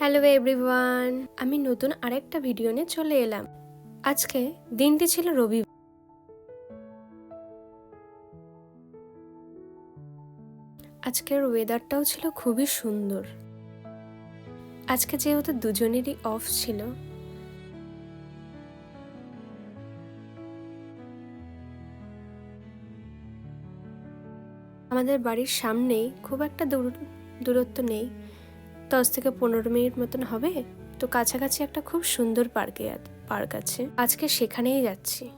Hello everyone আমি নতুন আরেকটা ভিডিও নিয়ে চলে এলাম। আজকে দিনটি ছিল রবি আজকের ওয়েদারটাও ছিল খুবই সুন্দর। আজকে যেহেতু দুজনেরই অফ ছিল। আমাদের বাড়ির সামনেই খুব একটা দূর দূরত্ব নেই। দশ থেকে পনেরো মিনিট মতন হবে। তো কাছাকাছি একটা খুব সুন্দর পার্কে পার্ক আছে। আজকে সেখানেই যাচ্ছি।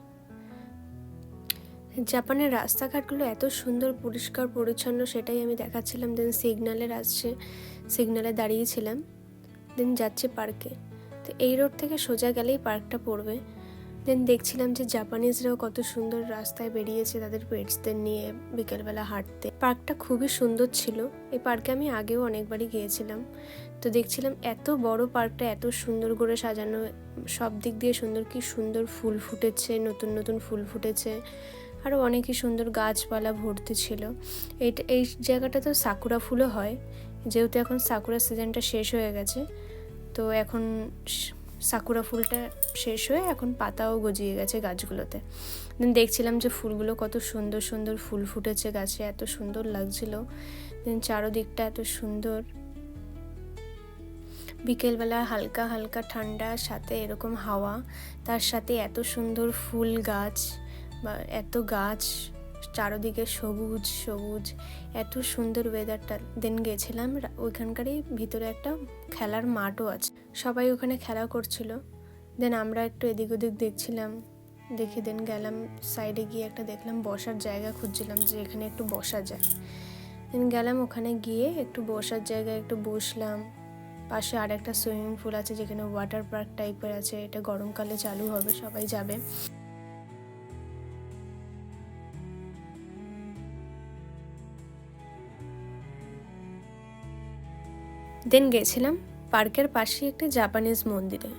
জাপানের রাস্তাঘাটগুলো এত সুন্দর, পরিষ্কার, পরিচ্ছন্ন, সেটাই আমি দেখাচ্ছিলাম। দেন সিগনালের আসছে সিগনালে দাঁড়িয়েছিলাম। দেন যাচ্ছি পার্কে। তো এই রোড থেকে সোজা গেলেই পার্কটা পড়বে। দেন দেখছিলাম যে জাপানিজরাও কত সুন্দর রাস্তায় বেরিয়েছে তাদের পেটসদের নিয়ে বিকেলবেলা হাঁটতে। পার্কটা খুবই সুন্দর ছিল। এই পার্কে আমি আগেও অনেকবারই গিয়েছিলাম। তো দেখছিলাম এত বড় পার্কটা এত সুন্দর করে সাজানো, সব দিক দিয়ে সুন্দর, কি সুন্দর ফুল ফুটেছে, নতুন নতুন ফুল ফুটেছে আরও অনেকই সুন্দর গাছপালা ভর্তি ছিল। এইটা এই জায়গাটা তো সাকুরা ফুলও হয়। যেহেতু এখন সাকুরা সিজনটা শেষ হয়ে গেছে, তো এখন সাকুরা ফুলটা শেষ হয়ে এখন পাতাও গজিয়ে গেছে গাছগুলোতে। দেন দেখছিলাম যে ফুলগুলো কত সুন্দর সুন্দর ফুল ফুটেছে গাছে, এত সুন্দর লাগছিল। দেন চারোদিকটা এত সুন্দর। বিকেলবেলা হালকা হালকা ঠান্ডা, সাথে এরকম হাওয়া, তার সাথে এত সুন্দর ফুল গাছ বা এত গাছ। চারোদিকে সবুজ সবুজ। এত সুন্দর ওয়েদারটা দেন গেছিলাম ওইখানকারই ভিতরে একটা খেলার মাঠও আছে। সবাই ওখানে খেলা করছিল। দেন আমরা একটু এদিক ওদিক দেখছিলাম। দেখে দেন গেলাম সাইডে গিয়ে একটা দেখলাম, বসার জায়গা খুঁজছিলাম যে এখানে একটু বসা যায়। দেন গেলাম ওখানে গিয়ে একটু বসার জায়গায় একটু বসলাম। পাশে আর একটা সুইমিং পুল আছে যেখানে ওয়াটার পার্ক টাইপের আছে। এটা গরমকালে চালু হবে, সবাই যাবে। দেন গেছিলাম পার্কের পাশে একটি জাপানিজ মন্দিরে।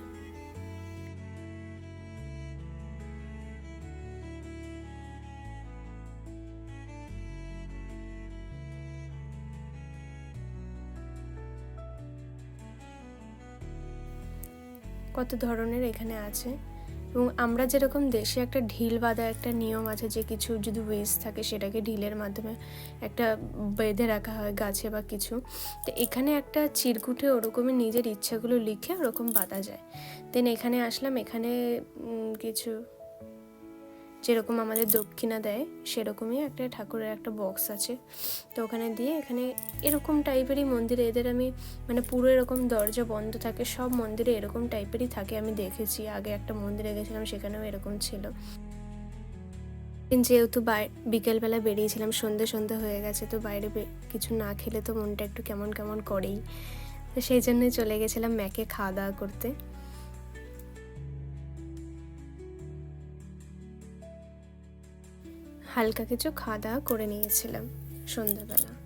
কত ধরনের এখানে আছে? এবং আমরা যেরকম দেশে একটা ঢিল বাঁধা একটা নিয়ম আছে যে কিছু যদি ওয়েস্ট থাকে সেটাকে ঢিলের মাধ্যমে একটা বেঁধে রাখা হয় গাছে বা কিছু, তো এখানে একটা চিরকুটে ওরকমই নিজের ইচ্ছাগুলো লিখে ওরকম বাঁধা যায়। দেন এখানে আসলাম, এখানে কিছু যেরকম আমাদের দক্ষিণা দেয়, সেরকমই একটা ঠাকুরের একটা বক্স আছে। তো ওখানে দিয়ে এখানে এরকম টাইপেরই মন্দিরে এদের আমি মানে পুরো এরকম দরজা বন্ধ থাকে, সব মন্দিরে এরকম টাইপেরই থাকে আমি দেখেছি। আগে একটা মন্দিরে গেছিলাম, সেখানেও এরকম ছিল। যেহেতু বিকেলবেলা বেরিয়েছিলাম, সন্ধে সন্ধে হয়ে গেছে, তো বাইরে কিছু না খেলে তো মনটা একটু কেমন কেমন করেই। তো সেই জন্যই চলে গেছিলাম ম্যাকে খাওয়া দাওয়া করতে। হালকা কিছু খাওয়া দাওয়া করে নিয়েছিলাম সন্ধ্যাবেলা।